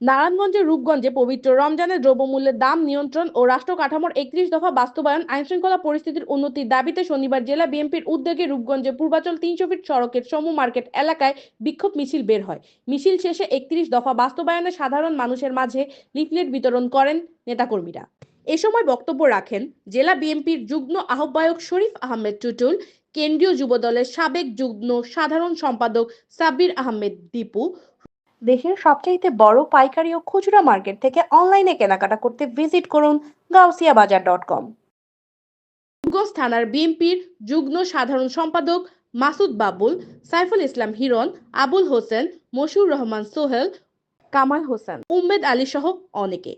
নারায়ণগঞ্জের রূপগঞ্জে পবিত্র রমজানের দ্রব্যমূল্যের দাম নিয়ন্ত্রণ ও রাষ্ট্র কাঠামোর একত্রিশ দফা বাস্তবায়ন, আইনশৃঙ্খলা পরিস্থিতির উন্নতির দাবিতে শনিবার জেলা বিএনপির উদ্যোগে রূপগঞ্জে পূর্বাচল তিনশো ফিট সড়কের সমু মার্কেট এলাকায় বিক্ষোভ মিছিল বের হয়। মিছিল শেষে একত্রিশ দফা বাস্তবায়নে সাধারণ মানুষের মাঝে লিফলেট বিতরণ করেন নেতাকর্মীরা। এ সময় বক্তব্য রাখেন জেলা বিএনপির যুগ্ম আহ্বায়ক শরীফ আহমেদ টুটুল, কেন্দ্রীয় যুবদলের সাবেক যুগ্ম সাধারণ সম্পাদক সাব্বির আহমেদ দীপু দেশের সবচাইতে বড় পাইকারি ও খুচরা মার্কেট থেকে অনলাইনে কেনাকাটা করতে ভিজিট করুন গাউসিয়া বাজার ডট কম। গোস থানার বিএনপির যুগ্ম সাধারণ সম্পাদক মাসুদ বাবুল, সাইফুল ইসলাম হিরন আবুল হোসেন, মশিউর রহমান সোহেল, কামাল হোসেন, উম্মেদ আলী সহ অনেকে।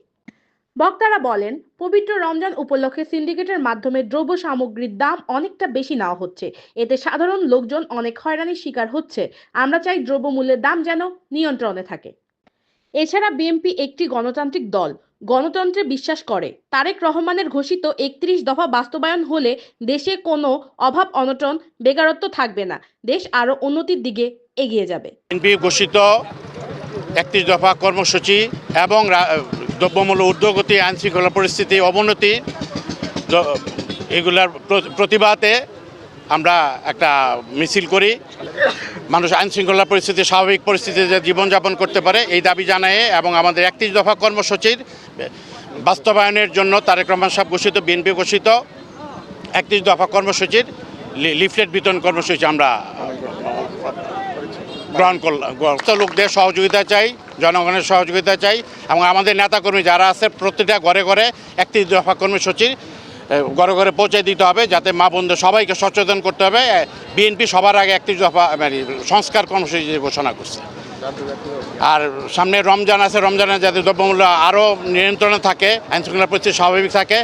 বক্তারা বলেন, পবিত্র রমজান উপলক্ষে সিন্ডিকেটের মাধ্যমে দ্রব্য সামগ্রীর দাম অনেকটা বেশি নেওয়া হচ্ছে। এতে সাধারণ লোকজন অনেক হয়রানির শিকার হচ্ছে। আমরা চাই দ্রব্যমূল্যের দাম যেন নিয়ন্ত্রণে থাকে। এছাড়া বিএনপি একটি গণতান্ত্রিক দল। গণতন্ত্রে বিশ্বাস করে। তারেক রহমানের ঘোষিত একত্রিশ দফা বাস্তবায়ন হলে দেশে কোনো অভাব অনটন, বেকারত্ব থাকবে না। দেশ আরও উন্নতির দিকে এগিয়ে যাবে। বিএনপি ঘোষিত একত্রিশ দফা কর্মসূচি এবং দ্রব্যমূল্য ঊর্ধ্বগতি, আইনশৃঙ্খলা পরিস্থিতি, অবনতি এগুলার প্রতিবাদে আমরা একটা মিছিল করি। মানুষ আইনশৃঙ্খলা পরিস্থিতি, স্বাভাবিক পরিস্থিতিতে জীবনযাপন করতে পারে, এই দাবি জানায় এবং আমাদের একত্রিশ দফা কর্মসূচির বাস্তবায়নের জন্য তারেক রহমান সাহেব ঘোষিত, বিএনপি ঘোষিত একত্রিশ দফা কর্মসূচির লিফলেট বিতরণ কর্মসূচি আমরা গ্রহণ করলাম লোকদের সহযোগিতা চাই জনগণের সহযোগিতা চাই এবং আমাদের নেতাকর্মী যারা আছে প্রতিটা ঘরে ঘরে একত্রিশ দফা কর্মী এ, ঘরে ঘরে পৌঁছে দিতে হবে যাতে মা বন্ধু সবাইকে সচেতন করতে হবে। বিএনপি সবার আগে একত্রিশ দফা মানে সংস্কার কর্মসূচি ঘোষণা করছে। আর সামনে রমজান আছে রমজানে যাতে দ্রব্যমূল্য আরও নিয়ন্ত্রণে থাকে আইনশৃঙ্খলা পরিস্থিতি স্বাভাবিক থাকে।